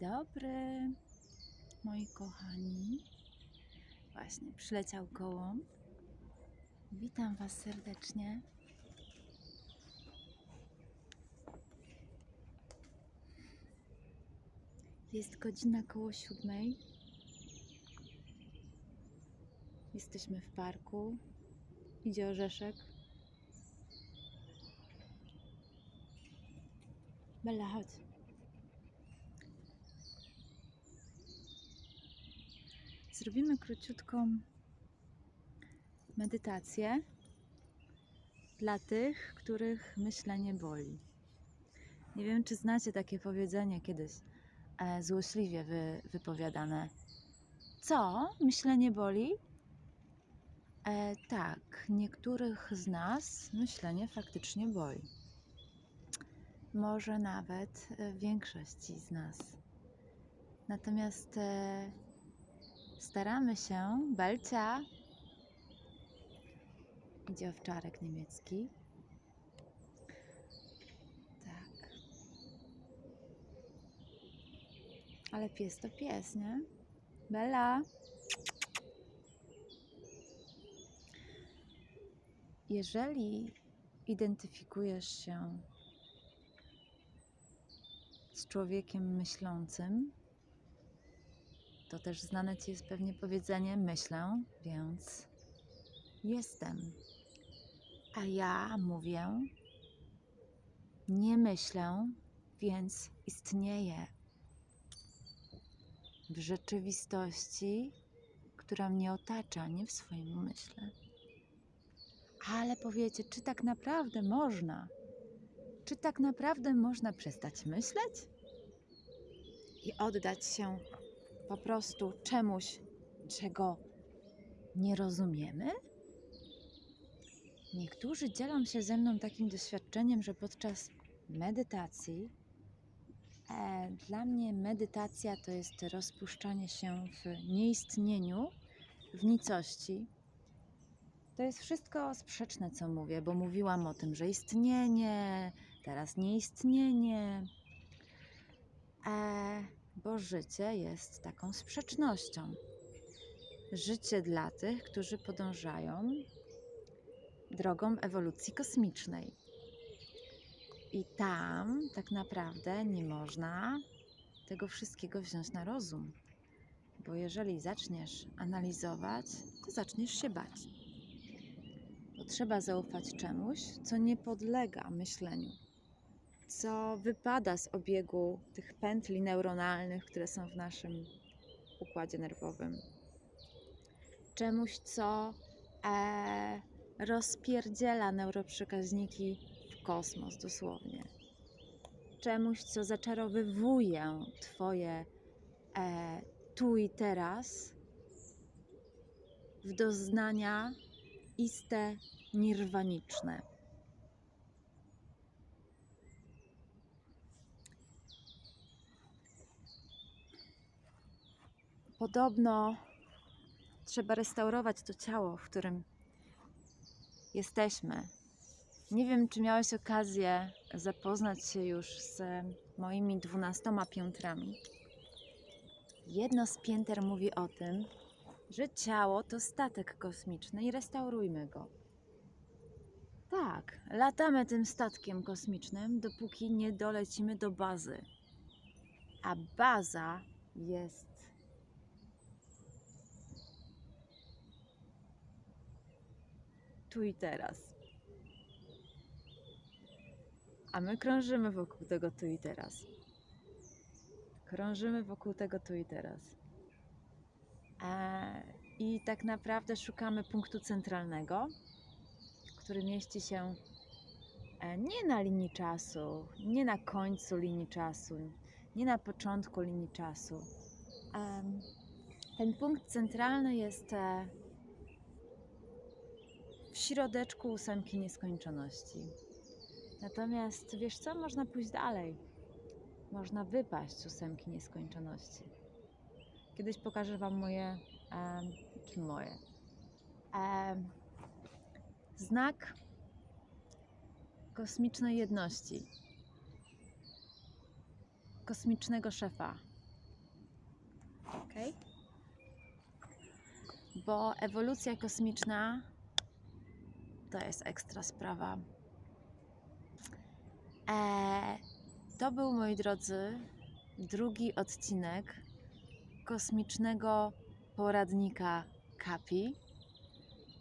dobry, moi kochani. Właśnie przyleciał gołąb. Witam Was serdecznie. Jest godzina koło siódmej. Jesteśmy w parku. Idzie orzeszek. Bella, chodź. Zrobimy króciutką medytację dla tych, których myślenie boli. Nie wiem, czy znacie takie powiedzenie kiedyś e, złośliwie wy, wypowiadane. Co? Myślenie boli? E, tak, niektórych z nas myślenie faktycznie boli. Może nawet e, większości z nas. Natomiast e, staramy się, Belcia, idzie owczarek niemiecki. Tak. Ale pies to pies, nie? Bella. Jeżeli identyfikujesz się z człowiekiem myślącym, to też znane ci jest pewnie powiedzenie: myślę, więc jestem. A ja mówię: nie myślę, więc istnieję. W rzeczywistości, która mnie otacza, nie w swoim umyśle. Ale powiecie, czy tak naprawdę można? Czy tak naprawdę można przestać myśleć i oddać się po prostu czemuś, czego nie rozumiemy? Niektórzy dzielą się ze mną takim doświadczeniem, że podczas medytacji, e, dla mnie medytacja to jest rozpuszczanie się w nieistnieniu, w nicości. To jest wszystko sprzeczne, co mówię, bo mówiłam o tym, że istnienie, teraz nieistnienie, e, bo życie jest taką sprzecznością. Życie dla tych, którzy podążają drogą ewolucji kosmicznej. I tam tak naprawdę nie można tego wszystkiego wziąć na rozum, bo jeżeli zaczniesz analizować, to zaczniesz się bać. Bo trzeba zaufać czemuś, co nie podlega myśleniu, co wypada z obiegu tych pętli neuronalnych, które są w naszym układzie nerwowym. Czemuś, co e, rozpierdziela neuroprzekaźniki w kosmos dosłownie. Czemuś, co zaczarowywuje Twoje e, tu i teraz w doznania iste nirwaniczne. Podobno trzeba restaurować to ciało, w którym jesteśmy. Nie wiem, czy miałeś okazję zapoznać się już z moimi dwunastoma piętrami. Jedno z pięter mówi o tym, że ciało to statek kosmiczny i restaurujmy go. Tak, latamy tym statkiem kosmicznym, dopóki nie dolecimy do bazy. A baza jest tu i teraz. A my krążymy wokół tego tu i teraz. Krążymy wokół tego tu i teraz. E, I tak naprawdę szukamy punktu centralnego, który mieści się e, nie na linii czasu, nie na końcu linii czasu, nie na początku linii czasu. Ten punkt centralny jest e, w środeczku ósemki nieskończoności. Natomiast wiesz co, można pójść dalej. Można wypaść z ósemki nieskończoności. Kiedyś pokażę Wam moje, em, czy moje, em, znak kosmicznej jedności, kosmicznego szefa, ok? Bo ewolucja kosmiczna to jest ekstra sprawa. Eee, to był, moi drodzy, drugi odcinek kosmicznego poradnika Kapi,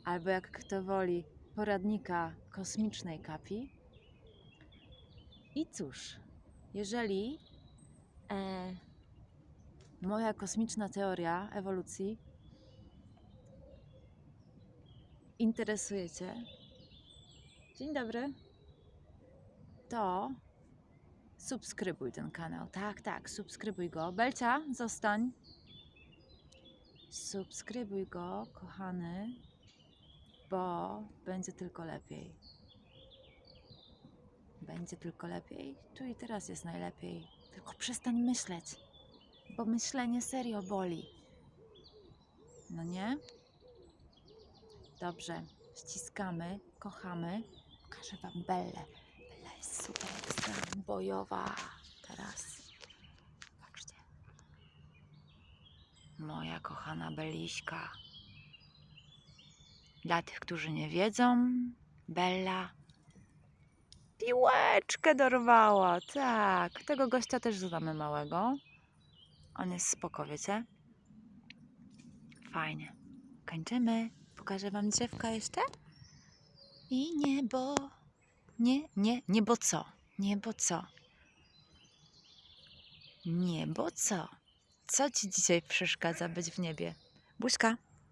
albo jak kto woli, poradnika kosmicznej Kapi. I cóż, jeżeli e, moja kosmiczna teoria ewolucji interesuje Cię, dzień dobry, to subskrybuj ten kanał. Tak, tak, subskrybuj go. Belcia, zostań. Subskrybuj go, kochany, bo będzie tylko lepiej. Będzie tylko lepiej. Tu i teraz jest najlepiej. Tylko przestań myśleć, bo myślenie serio boli. No nie? Dobrze, ściskamy, kochamy. Pokażę Wam Bellę. Bella jest super ekstra bojowa teraz. Patrzcie. Moja kochana Beliśka. Dla tych, którzy nie wiedzą, Bella piłeczkę dorwała. Tak, tego gościa też znamy małego. On jest spoko, wiecie? Fajnie. Kończymy. Pokażę wam drzewka jeszcze. I niebo. Nie, nie, niebo co? Niebo co? Niebo co? Co ci dzisiaj przeszkadza być w niebie? Buźka.